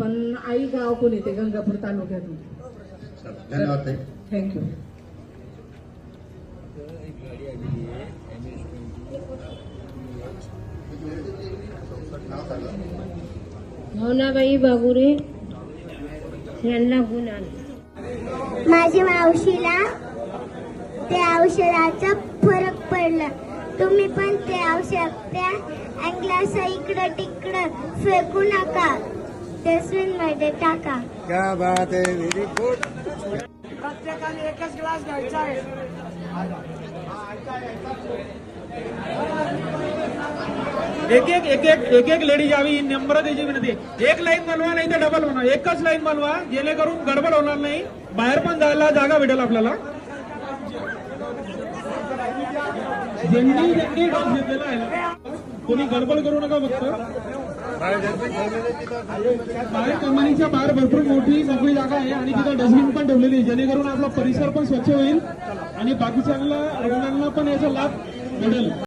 पण आई गाव कोण येते गंगापूर तालुक्यातून. धन्यवाद थँक्यू भावनाबाई बाबुरे यांना गुण आले. माझ्या मावशीला त्या औषधाचा फरक पडला. तुम्ही पण ते औषध त्या ग्लास इकडं तिकडं फेकू नका. डस्टबिनमध्ये टाका. क्या बात आहे व्हेरी गुड प्रत्येकाने एकच ग्लास घ्यायचा आहे. एक एक एक एक एक एक लेडीज यावी ही नंबर द्यायची विनंती. एक लाईन बनवा नाही तर डबल बनवा एकच लाईन बनवा जेणेकरून गडबड होणार नाही. बाहेर पण जायला जागा भेटेल आपल्याला. ज्यांनी ज्यांनी डॉस घेतलेला आहे. कोणी गडबड करू नका फक्त. बाहेर कंपनीच्या बाहेर भरपूर मोठी मोकळी जागा आहे आणि तिथं डस्टबिन पण ठेवलेली आहे. जेणेकरून आपला परिसर पण स्वच्छ होईल आणि बाकीच्या रुग्णांना पण याचा लाभ मिळेल